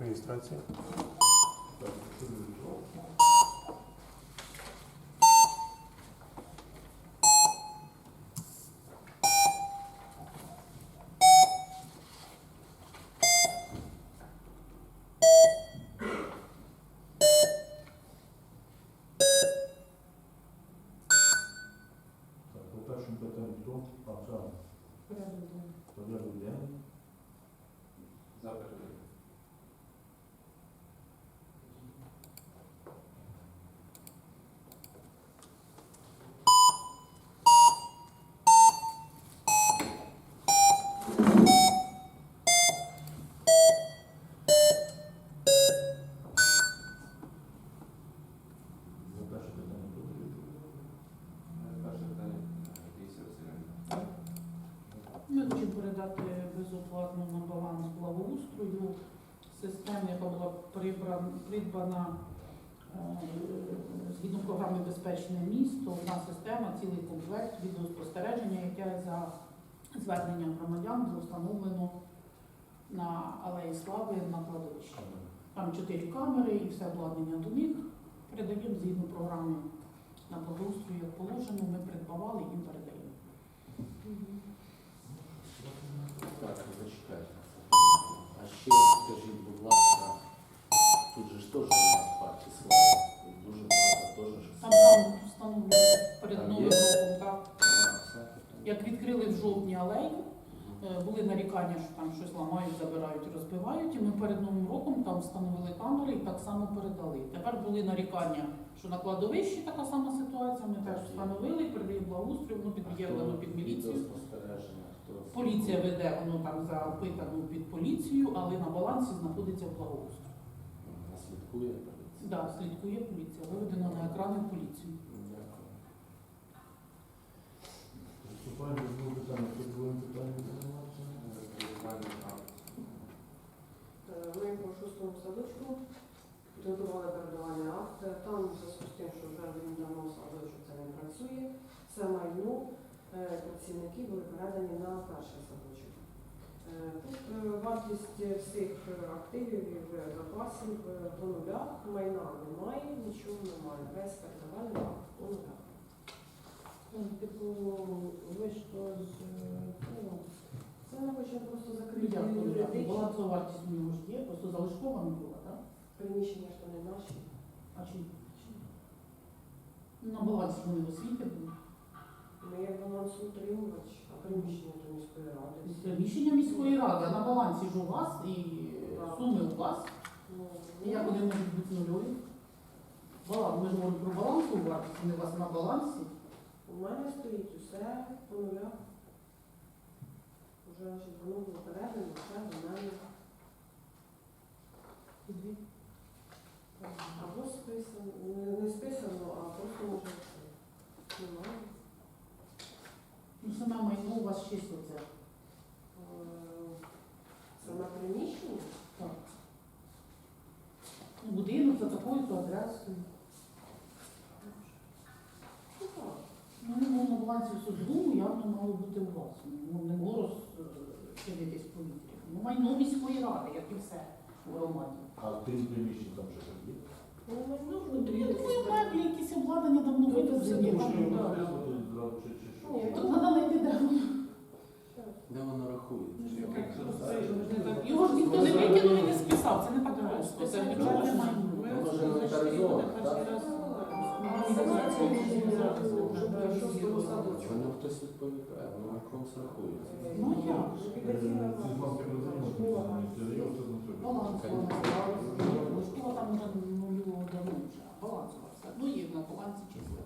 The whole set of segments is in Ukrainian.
Реєстрація. Так, по першому питанню хто? Оксана. Порядок безоплатно на баланс благоустрою систему, яка була прибрана, придбана е, згідно програми Безпечне місто. Одна система, цілий комплект відеоспостереження, яке за зверненням громадян було встановлено на Алеї Слави на кладовищі. Там чотири камери і все обладнання до них. Передаємо згідно програми на благоустрою, як положено, ми придбавали і їм передаємо. Так, зачекайте. А ще скажіть, будь ласка, тут же ж теж у нас партії слава. І Дуже багато теж. Там там встановлено перед Там новим є? роком, так. Як відкрили в жовтні алею, е, були нарікання, що там щось ламають, забирають, розбивають. І ми перед новим роком там встановили камери і так само передали. Тепер були нарікання, що на кладовищі така сама ситуація. Ми теж встановили, передаємо благоустрою, воно під'єднано під міліцію. Поліція веде, воно там запитано під поліцію, але на балансі знаходиться в благоустрою. Вона слідкує поліція. Да, слідкує поліція, виведено на екрани в поліцію. Дякую. Питання. Прав. Ми по шостому садочку підготували передавання акт. Там в зв'язку з тим, що вже він давно садочок це не працює, це майно е, працівники були передані на перший садочок. Е, Тут е, вартість всіх активів і запасів е, по нулях, майна немає, нічого немає. Весь передавальний акт по нулях. Типу, ви що з ну, Це ми хочемо просто закрити як воно, як? вартість у нього ж є, просто залишкована була, так? Приміщення, що не наші. А чи Ну, на балансі вони в освіти були. Ми як балансоутримувач, а приміщення до міської ради. Приміщення міської ради, а на балансі ж у вас і Так. суми у вас. Ну, І як вони можуть бути нульові? Баланс, ми ж говоримо про балансову вартість, вони у вас на балансі. У мене стоїть усе по нулях. Уже значить, воно було передано, все до мене. Або списано, не, не списано, а просто може немає. Ну, саме майно у вас число це. Е, Це на приміщення? Так. Ну, Будинок за такою-то адресою. Ну. Ну, не було на балансі суду, явно мало бути у вас. Ну, не могло розширитись повітря. Ну, майно міської ради, як і все у громаді. А крім приміщень там щось є? Ну, не Ну, я думаю, меблі, якісь обладнання давно Ну, вивезені. там, да. Зразу чи- чи? Ні, Тут треба знайти, де воно. Де воно рахується? Його ж ніхто не викинув і не списав, це не так. Це бюджетне майно. Воно вже інвентаризовано, так? Воно хтось відповідає, воно на комусь рахується. Ну як? Е, себе. Баланс вона там вже нульового давно вже. Баланс у вас. все. Ну є на балансі числа.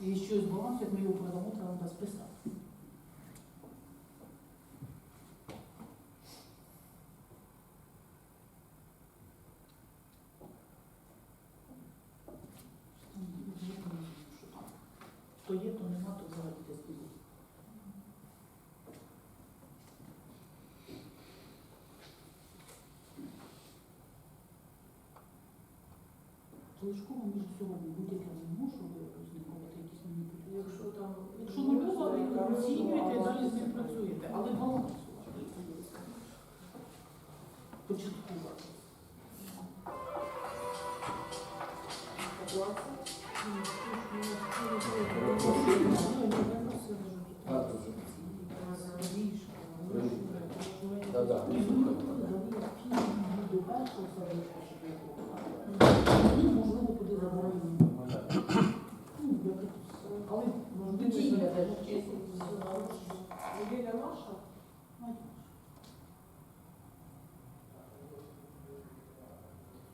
І щось з балансу, як ми його продамо, треба буде списати. То є, то нема, то взагалі десь буде. Залишково між сьогодні будь-яке не можу розмірковувати якісь маніпуляції. Якщо там... Якщо нульова, ви оцінюєте і далі з ним працюєте, але баланс у вас. початкова. Да-да, Ну, можливо, куди заборонено. Ну, я так, Але можливо, я теж чесно. Наша?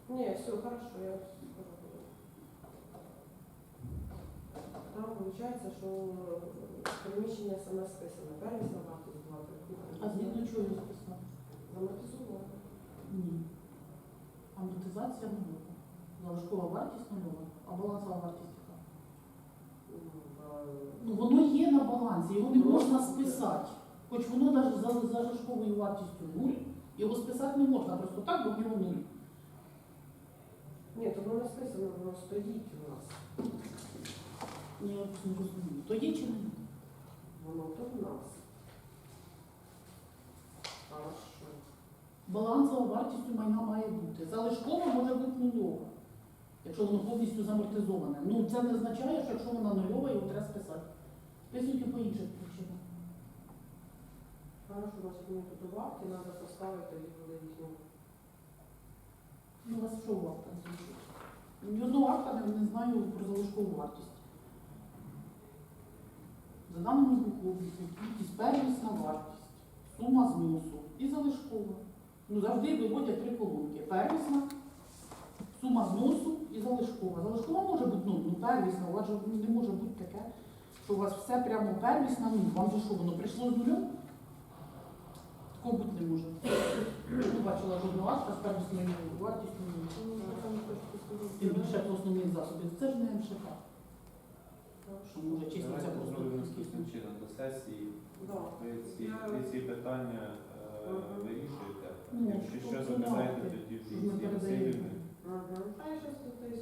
Ні, все, хорошо, я скажу. Там виходить, що приміщення саме списане. Первісна вартість була А згідно чого його списати? Замортизована. Ні. Амортизація нульова. Залишкова вартість нульова, а балансова вартість яка? Ну, воно є на балансі, його не можна списати. Хоч воно навіть за за залишковою вартістю нуль, його списати не можна просто так, бо в нього нуль. Ні, то воно не списано, воно стоїть у нас. Ні, я просто не розумію. То є чи не? Воно то в нас. Хорошо. Балансова вартість у майна має бути. Залишкова може бути нульова, якщо воно повністю замортизоване. Ну це не означає, що якщо вона нульова, його треба списати. Списуйте по інших причинах. Хорошо, у вас тут варті, треба поставити, буде їхню. Ну, у вас що у акта звучить? Ні одного акта не, не знаю про залишкову вартість. За даними звуковістю, кількість первісна вартість, сума зносу і залишкова. Ну, завжди виводять три колонки. Первісна, сума зносу і залишкова. Залишкова може бути, ну, ну первісна, у вас не може бути таке, що у вас все прямо первісна, ну, вам же що, воно прийшло з нулем? Такого не може. Не бачила жодного акта з первісною вартістю. Тим більше по основних засобів. Це ж не МШК. Що може чиститься Давайте просто зробимо чином до сесії. Да. Ви ці, ви ці питання е, вирішуєте. Ну, Якщо що запитайте тоді ми всі передаємо? Ага. А я щось себе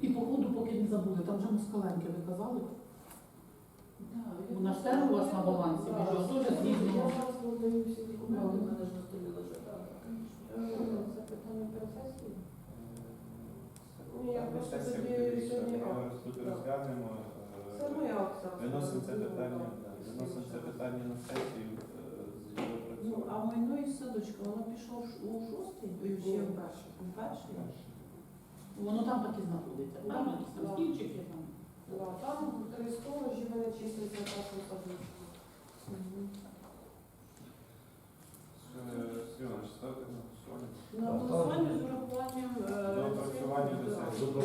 не І походу, поки не забули, там вже москаленки ви казали. Вона ж теж у вас на балансі, ж його теж Я зараз подаю всі документи, Ну. в мене ж на столі лежать. Це питання перед сесією? Ні, я Е, просто тоді сьогодні тут Так. розглянемо. е, Це моя акція. Виносимо це Ну, питання, да. виносимо це питання на сесію е, з його Ну, а працювання. майно і садочка, вона пішла в ш- у шостий, Ні, ще в в перший. у перший. Воно там так і знаходиться. Там якісь там стільчики там. Да, Там три сторожі мене чиститься так у садочку. Е, Сьогодні ставте на голосування. На голосування з урахуванням е, До опрацювання до цих- сесії. Добре.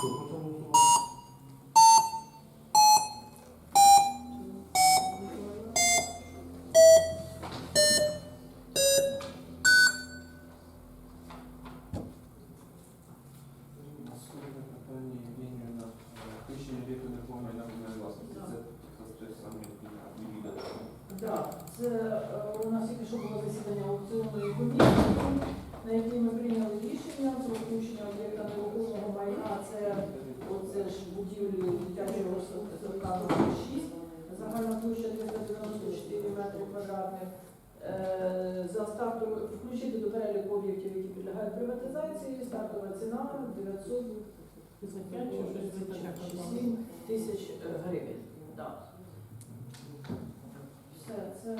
Що, це е, у нас тільки що було засідання аукціонної комісії, на якій ми прийняли рішення про включення об'єкта нерухомого майна. Це оце ж будівлі дитячого садка номер 6, загальна площа 394 метри квадратних. Е, За стартом включити до переліку об'єктів, які підлягають приватизації, стартова ціна 900 55 чи щось таке. 7 тисяч е, гривень. Все, це,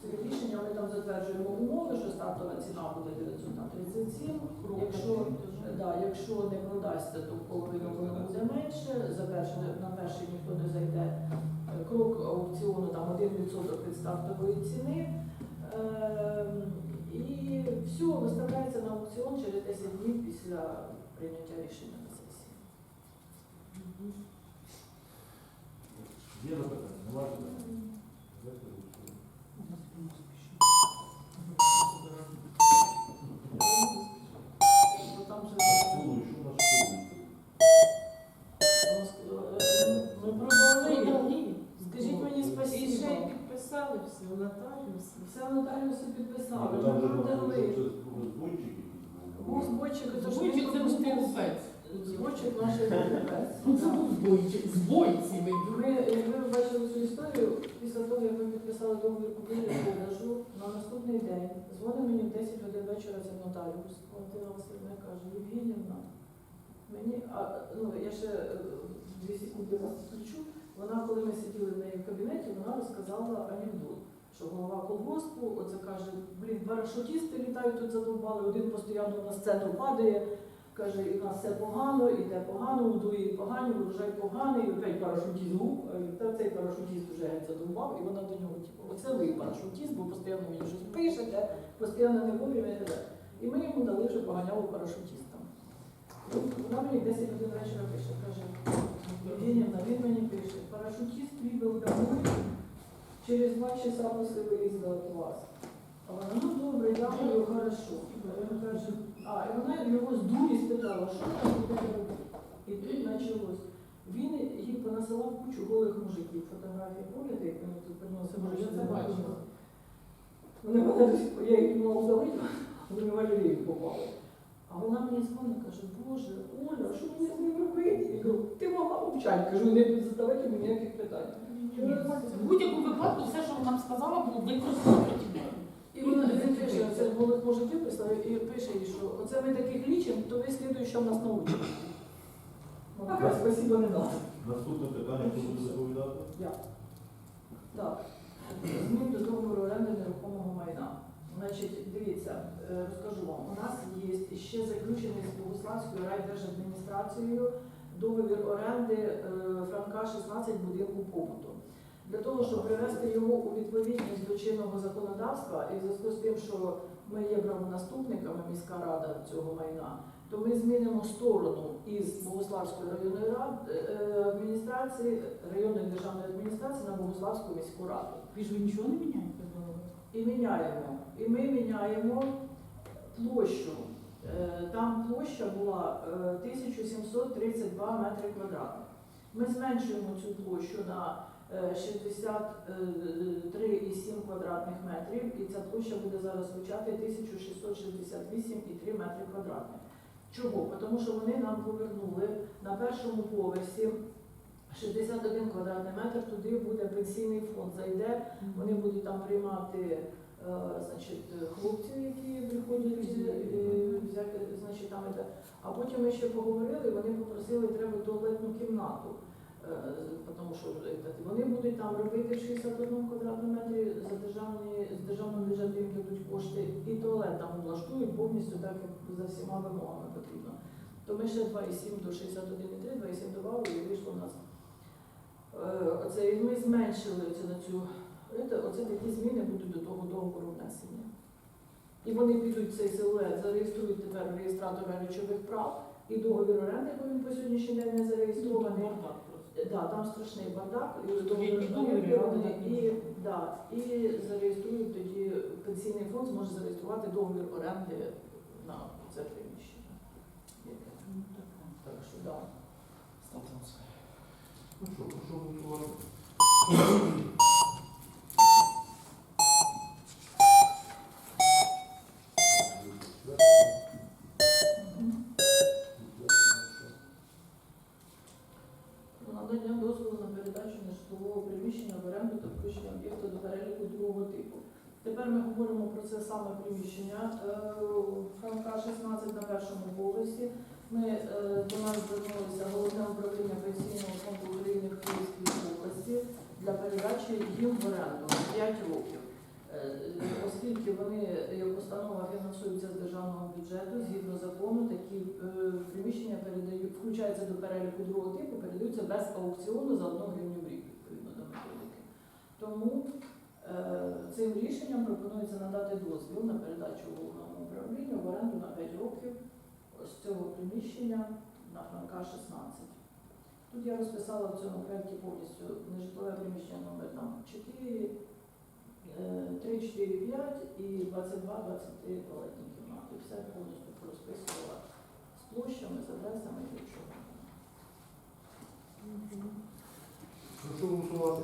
це рішення, ми там затверджуємо умови, що стартова ціна буде 937. Якщо, да, якщо не продасться, то в половину воно буде менше. За перше, на перший ніхто не зайде. Крок аукціону там 1% від стартової ціни. Ем, І все, виставляється на аукціон через 10 днів після прийняття рішення на сесії. Є запитання? Немає запитань? Скажіть мені І ще й спасибо. підписали всі, нотаріуси. Все нотаріуси підписали, вже продали. це збойчик якийсь був. Був збойчик, то ж він це був пропустив. покупець. Збойчик наш покупець. Ну, Це був збойчик. Збойці ви. Ми, як ви бачили цю історію, після того, як ми підписали договір купівлі продажу, на наступний день дзвонить мені в 10 годин вечора це нотаріус. Валентина Васильівна каже, Євгенівна, мені, а, ну, я ще е, дві секунди вас включу. Вона, коли ми сиділи в неї в кабінеті, вона розказала анекдот, що голова колгоспу, оце каже, блін, парашутісти літають тут задовбали, один постійно на сцену падає, каже, і в нас все погано, іде погано, удує погані, врожай поганий, і опять парашутіст гуп, та цей парашутіст вже геть задовбав, і вона до нього, типу, оце ви парашутіст, бо постійно мені щось пишете, постійно не вовремя і ми йому дали вже поганяло парашутістам. Ну, Вона мені 10 годин вечора пише, каже, Євгенівна, він мені пише, парашутіст прибыл домой, через два часа после выезда от вас. А вона, ну добре, дякую, хорошо. А, і вона його з дурі спитала, що там буде робити. І тут почалось. Він їй понасилав кучу голих мужиків. Фотографії пам'ятаєте, як вони тут приносили, може, я це бачила. Вони мене до я їх думала удалити, вони в галерею попали. А вона мені дзвонить, каже, Боже, Оля, що мені з ним робити? Я кажу, ти могла мовчати, кажу, не задавайте мені ніяких питань. В будь-якому випадку все, що вона нам сказала, було використано проти неї. І вона це голих мужиків прислав, і пише їй, що оце ми таких лічимо, то ви слідуючи нас научите. Вона каже, спасибо, не надо. Наступне питання, хто буде доповідати? Я. Так. Змін до договору оренди нерухомого майна. Значить, дивіться, е, розкажу вам. У нас є ще заключений з Богославською райдержадміністрацією договір оренди е, Франка 16 будинку побуту. Для того, щоб привести його у відповідність до чинного законодавства, і в зв'язку з тим, що ми є правонаступниками міська рада цього майна, то ми змінимо сторону із Богославської районної ради е, адміністрації, районної державної адміністрації на Богославську міську раду. Ви ж ви нічого не міняєте? І міняємо. І ми міняємо площу. Е, Там площа була е, 1732 метри квадратних. Ми зменшуємо цю площу на е, 63,7 квадратних метрів, і ця площа буде зараз звучати 1668,3 метри квадратних. Чого? Тому що вони нам повернули на першому поверсі 61 квадратний метр, туди буде пенсійний фонд. Зайде, вони будуть там приймати е, значить, хлопців, які приходять е, взяти, значить, там. А потім ми ще поговорили, вони попросили, треба туалетну кімнату. Е, Тому що е, вони будуть там робити 61 квадратному метрі за державні, з державного бюджету їм дадуть кошти, і туалет там облаштують повністю так, як за всіма вимогами потрібно. То ми ще 2,7 до 61,3, 2,7 додали і вийшло у нас. Е, Оце і ми зменшили оце на цю. Оце такі зміни будуть до того договору внесення. І вони підуть в цей силует, зареєструють тепер реєстратора речових прав і договір оренди, бо він по сьогоднішній день не зареєстрований. Да, там страшний бардак, і договір оренди, і, да, і зареєструють тоді пенсійний фонд зможе зареєструвати договір оренди на це приміщення. Ну. Так що да. Ну що, прошу голосувати. Про надання дозволу на передачу нежитлового приміщення в оренду та включення об'єкту до переліку другого типу. Тепер ми говоримо про це саме приміщення е, Франка 16 на поверсі. Ми е, до нас звернулося головне управління пенсійного фонду України в Київській області для передачі їм в оренду на 5 років. Е, Оскільки вони як установа фінансуються з державного бюджету, згідно закону, такі е, приміщення передають, включаються до переліку другого типу, передаються без аукціону за одну гривню в рік, відповідно до методики. Тому цим рішенням пропонується надати дозвіл на передачу головному управлінню в оренду на 5 років з цього приміщення на Франка 16. Тут я розписала в цьому проєкті повністю нежитлове приміщення номер там 4, е, 3, 4, 5 і 22, 23 туалетні кімнати. Все повністю розписувала з площами, з адресами і чого. Прошу голосувати.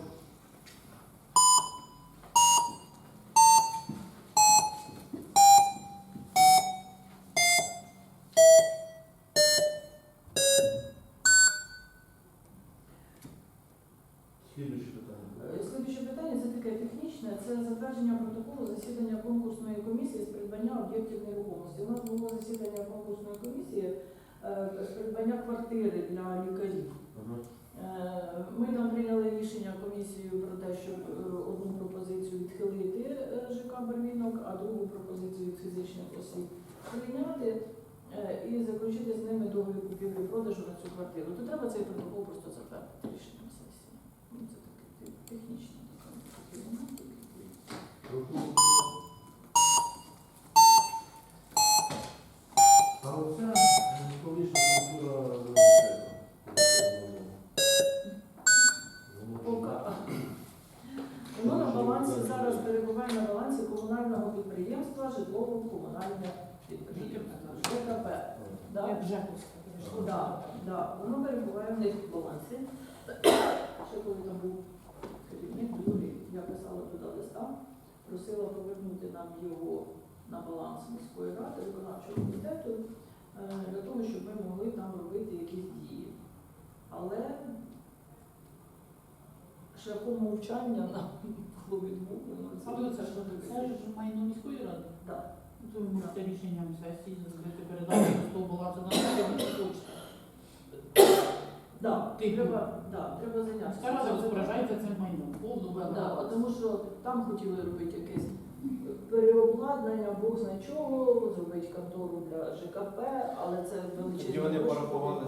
Слідуюче питання. Е, Слідуюче питання це таке технічне. Це затвердження протоколу засідання конкурсної комісії з придбання об'єктів нерухомості. У нас було засідання конкурсної комісії е, з придбання квартири для лікарів. Е, Ми там прийняли рішення комісією про те, щоб е, одну пропозицію відхилити ЖК Барвінок, а другу пропозицію від фізичних осіб прийняти і заключити з ними договір купівлі-продажу на цю квартиру. То треба цей протокол просто затвердити рішенням сесії. Ну, Це такий технічний такий момент. А оця колишня структура Пока. Воно на балансі зараз перебуває на балансі комунального підприємства житлово-комунальне підприємство ЖКП. Да? Як Жековська перейшла. Да, да. Воно перебуває в них в балансі. Ще коли там був керівник я писала туди листа, просила повернути нам його на баланс міської ради, виконавчого комітету, е, для того, щоб ми могли там робити якісь дії. Але шляхом мовчання нам було відмовлено. Це ж майно міської ради. Да. Можете рішенням сесії закрити передачу до того була це на хочете. Да, Ти треба, да, треба зайнятися. Рада розпоряджається цим майном. Повну Да, тому що там хотіли робити якесь переобладнання, Бог знає чого, зробити контору для ЖКП, але це величезні Тоді вони гроші. порахували